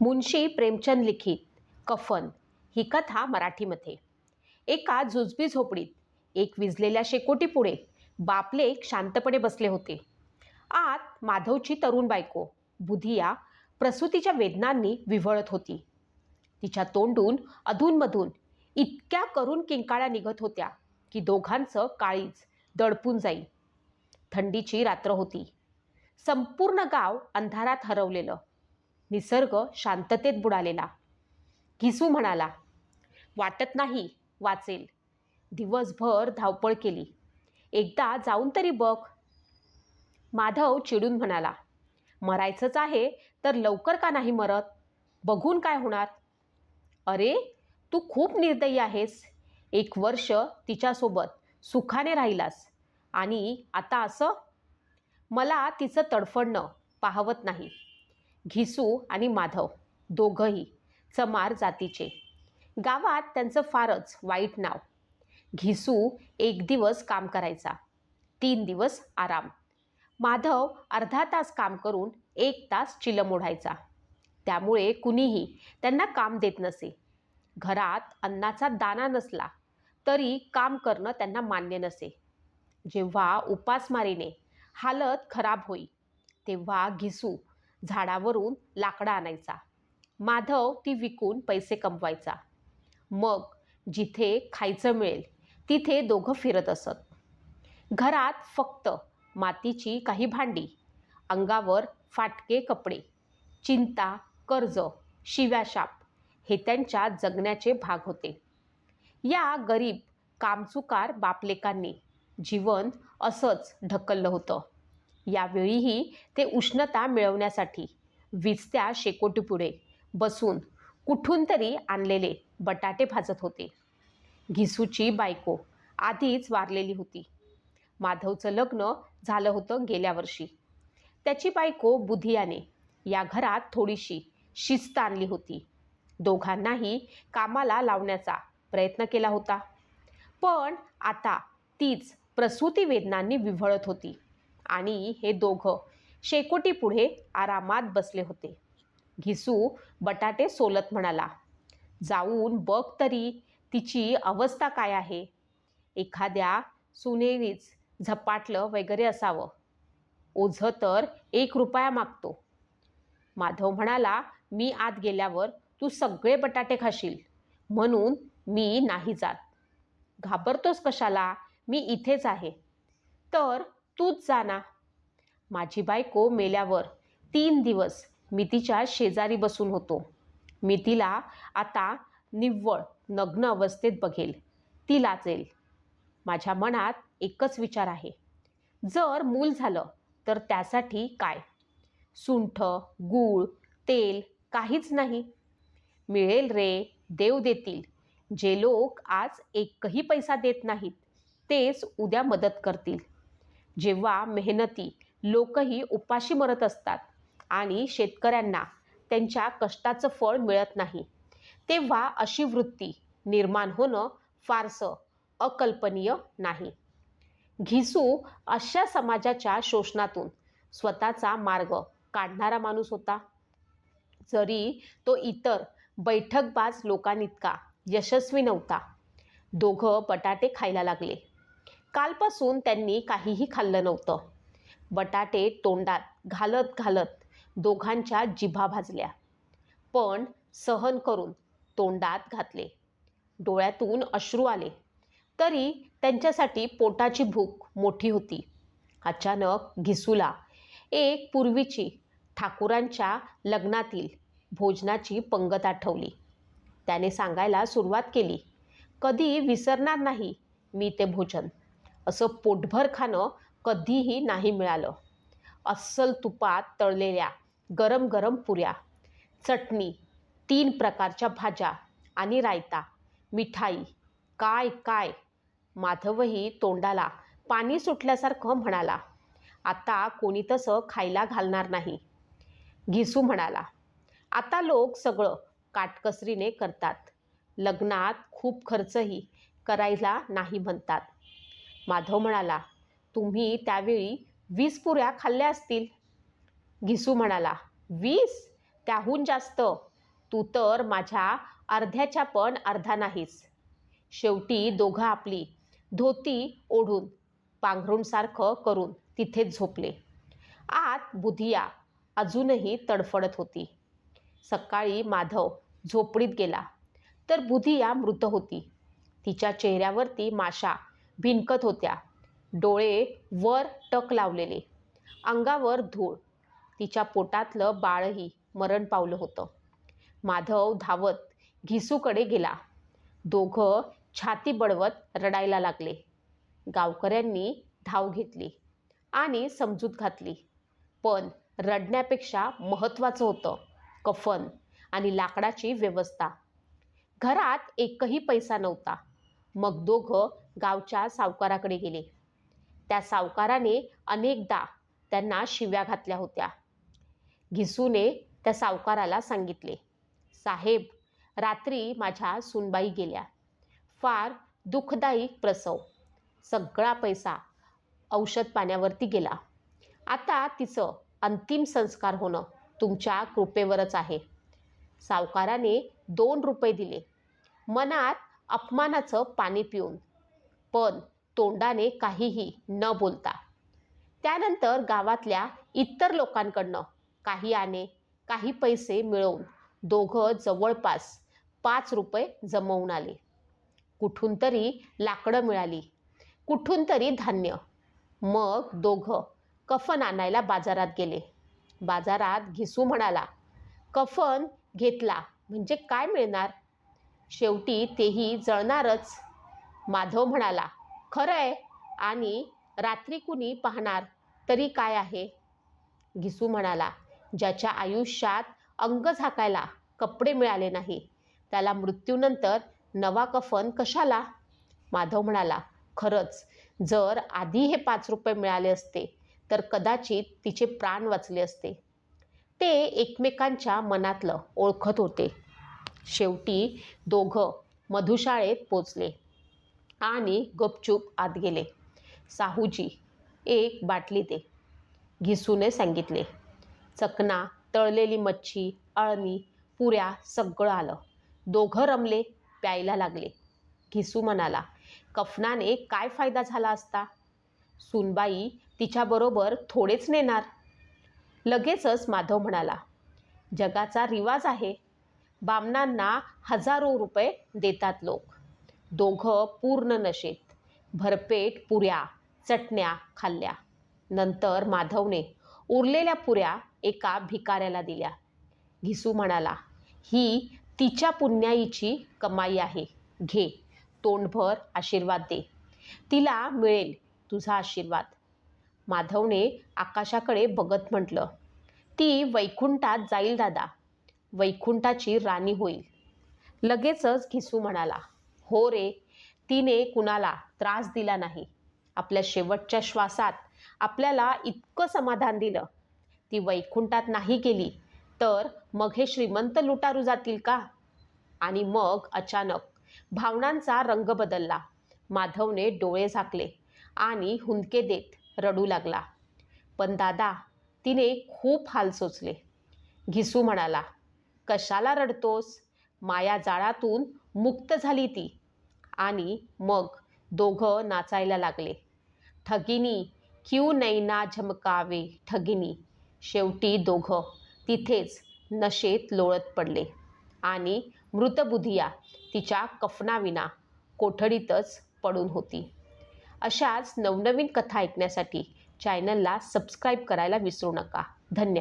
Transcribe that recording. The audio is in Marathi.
मुन्शी प्रेमचंद लिखित कफन ही कथा मराठीमध्ये. एका झुजबी झोपडीत एक विजलेल्या शेकोटीपुढे बापलेक शांतपणे बसले होते. आत माधवची तरुण बायको बुधिया प्रसूतीच्या वेदनांनी विव्हळत होती. तिच्या तोंडून अधूनमधून इतक्या करून किंकाळ्या निघत होत्या की दोघांचं काळीज दडपून जाईल थंडीची रात्र होती. संपूर्ण गाव अंधारात हरवलेलं. निसर्ग शांततेत बुडालेला. घिसू म्हणाला वाटत नाही वाचेल. दिवसभर धावपळ केली. एकदा जाऊन तरी बघ. माधव चिडून म्हणाला मरायचंच आहे तर लवकर का नाही मरत? बघून काय होणार? अरे तू खूप निर्दयी आहेस. एक वर्ष तिच्यासोबत सुखाने राहिलास. आणि आता असं? मला तिचं तडफडणं पाहवत नाही. घिसू आणि माधव दोघंही चमार जातीचे. गावात त्यांचं फारच वाईट नाव. घिसू एक दिवस काम करायचा तीन दिवस आराम. माधव अर्धा तास काम करून एक तास चिलम ओढायचा. त्यामुळे कुणीही त्यांना काम देत नसे. घरात अन्नाचा दाना नसला तरी काम करणं त्यांना मान्य नसे. जेव्हा उपासमारीने हालत खराब होई तेव्हा घिसू झाडावरून लाकडं आणायचा. माधव ती विकून पैसे कमवायचा. मग जिथे खायचं मिळेल तिथे दोघं फिरत असत. घरात फक्त मातीची काही भांडी अंगावर फाटके कपडे चिंता कर्ज शिव्याशाप हे त्यांच्या जगण्याचे भाग होते. या गरीब कामचुकार बापलेकांनी जीवन असंच ढकललं होतं. यावेळीही ते उष्णता मिळवण्यासाठी विजत्या शेकोटीपुढे बसून कुठून तरी आणलेले बटाटे भाजत होते. घिसूची बायको आधीच वारलेली होती. माधवचं लग्न झालं होतं गेल्या वर्षी. त्याची बायको बुधियाने या घरात थोडीशी शिस्त आणली होती. दोघांनाही कामाला लावण्याचा प्रयत्न केला होता. पण आता तीच प्रसूती वेदनांनी विव्हळत होती. आणि हे दोघं शेकोटीपुढे आरामात बसले होते. घिसू बटाटे सोलत म्हणाला जाऊन बघ तरी तिची अवस्था काय आहे. एखाद्या सुनेरीच झपाटलं वगैरे असावं. ओझं तर एक रुपया मागतो. माधव म्हणाला मी आत गेल्यावर तू सगळे बटाटे खाशील. म्हणून मी नाही जात. घाबरतोस कशाला? मी इथेच आहे. तर तूच जा ना. माझी बायको मेल्यावर तीन दिवस मी तिच्या शेजारी बसून होतो. मी तिला आता निव्वळ नग्न अवस्थेत बघेल. ती लाचेल माझ्या मनात एकच विचार आहे. जर मूल झालं तर त्यासाठी काय? सुंठ गूळ तेल काहीच नाही. मिळेल रे देव देतील. जे लोक आज एकही पैसा देत नाहीत तेच उद्या मदत करतील. जेव्हा मेहनती लोकही उपाशी मरत असतात आणि शेतकऱ्यांना त्यांच्या कष्टाचं फळ मिळत नाही तेव्हा अशी वृत्ती निर्माण होणं फारसं अकल्पनीय नाही. घिसू अशा समाजाच्या शोषणातून स्वतःचा मार्ग काढणारा माणूस होता. जरी तो इतर बैठकबाज लोकांइतका यशस्वी नव्हता दोघं बटाटे खायला लागले. कालपासून त्यांनी काहीही खाल्लं नव्हतं. बटाटे तोंडात घालत घालत दोघांच्या जिभा भाजल्या. पण सहन करून तोंडात घातले. डोळ्यातून अश्रू आले. तरी त्यांच्यासाठी पोटाची भूक मोठी होती. अचानक घिसूला. एक पूर्वीची ठाकूरांच्या लग्नातील भोजनाची पंगत आठवली. त्याने सांगायला सुरुवात केली. कधी विसरणार नाही मी ते भोजन. असं पोटभर खाणं कधीही नाही मिळालं. अस्सल तुपात तळलेल्या गरम गरम पुऱ्या चटणी तीन प्रकारच्या भाज्या आणि रायता मिठाई काय काय? माधवही तोंडाला पाणी सुटल्यासारखं म्हणाला. आता कोणी तसं खायला घालणार नाही. घिसू म्हणाला. आता लोक सगळं काटकसरीने करतात. लग्नात खूप खर्चही करायला नाही म्हणतात. माधव म्हणाला तुम्ही त्यावेळी वीस पुऱ्या खाल्ल्या असतील. घिसू म्हणाला वीस? त्याहून जास्त. तू तर माझ्या अर्ध्याच्या पण अर्धा नाहीस. शेवटी दोघं आपली धोती ओढून पांघरूणसारखं करून तिथेच झोपले. आत बुधिया अजूनही तडफडत होती. सकाळी माधव झोपडीत गेला तर बुधिया मृत होती. तिच्या चेहऱ्यावरती माशा भिनकत होत्या. डोळे वर टक लावलेले. अंगावर धूळ. तिच्या पोटातलं बाळही मरण पावलं होतं. माधव धावत घिसूकडे गेला. दोघं छाती बडवत रडायला लागले. गावकऱ्यांनी धाव घेतली आणि समजूत घातली. पण रडण्यापेक्षा महत्त्वाचं होतं कफन आणि लाकडाची व्यवस्था. घरात एकही पैसा नव्हता. मग दोघं गावच्या सावकाराकडे गेले. त्या सावकाराने अनेकदा त्यांना शिव्या घातल्या होत्या. घिसूने त्या सावकाराला सांगितले साहेब रात्री माझ्या सुनबाई गेल्या. फार दुःखदायी प्रसव. सगळा पैसा औषध पाण्यावरती गेला. आता तिचं अंतिम संस्कार होणं तुमच्या कृपेवरच आहे. सावकाराने दोन रुपये दिले. मनात अपमानाचं पाणी पिऊन पण तोंडाने काहीही न बोलता. त्यानंतर गावातल्या इतर लोकांकडनं काही आणे काही पैसे मिळवून दोघं जवळपास पाच रुपये जमवून आले. कुठून तरी लाकडं मिळाली. कुठून तरी धान्य. मग दोघं कफन आणायला बाजारात गेले. बाजारात घिसू म्हणाला कफन घेतला. म्हणजे काय मिळणार? शेवटी तेही जळणारच. माधव म्हणाला खरं आहे आणि रात्री कुणी पाहणार तरी काय आहे? घिसू म्हणाला ज्याच्या आयुष्यात अंग झाकायला कपडे मिळाले नाही त्याला मृत्यूनंतर नवा कफन कशाला? माधव म्हणाला खरंच जर आधी हे पाच रुपये मिळाले असते तर कदाचित तिचे प्राण वाचले असते. ते एकमेकांच्या मनातलं ओळखत होते. शेवटी दोघं मधुशाळेत पोचले. आणि गपचूप आत गेले. साहूजी एक बाटली दे. घिसूने सांगितले. चकना तळलेली मच्छी अळणी पुऱ्या सगळं आलं. दोघं रमले प्यायला लागले. घिसू म्हणाला कफनाने काय फायदा झाला असता? सुनबाई तिच्याबरोबर थोडेच नेणार? लगेचच माधव म्हणाला जगाचा रिवाज आहे. बामणांना हजारो रुपये देतात लोक. दोघं पूर्ण नशेत. भरपेट पुऱ्या चटण्या खाल्ल्या. नंतर माधवने उरलेल्या पुऱ्या एका भिकाऱ्याला दिल्या. घिसू म्हणाला ही तिच्या पुण्याईची कमाई आहे. घे तोंडभर आशीर्वाद दे. तिला मिळेल तुझा आशीर्वाद. माधवने आकाशाकडे बघत म्हटलं ती वैकुंठात जाईल दादा. वैकुंठाची राणी होईल. लगेचच घिसू म्हणाला हो रे तिने कुणाला त्रास दिला नाही. आपल्या शेवटच्या श्वासात आपल्याला इतकं समाधान दिलं. ती वैकुंठात नाही गेली तर मग हे श्रीमंत लुटारू जातील का? आणि मग अचानक भावनांचा रंग बदलला. माधवने डोळे झाकले आणि हुंदके देत रडू लागला. पण दादा तिने खूप हाल सोचले. घिसू म्हणाला कशाला रडतोस? माया जाळातून मुक्त झाली ती. आणि मग दोघं नाचायला लागले. ठगिनी क्यू नैना झमकावे ठगिनी. शेवटी दोघं तिथेच नशेत लोळत पडले. आणि मृतबुधिया तिच्या कफनाविना कोठडीतच पडून होती. अशाच नवनवीन कथा ऐकण्यासाठी चॅनलला सबस्क्राईब करायला विसरू नका. धन्यवाद.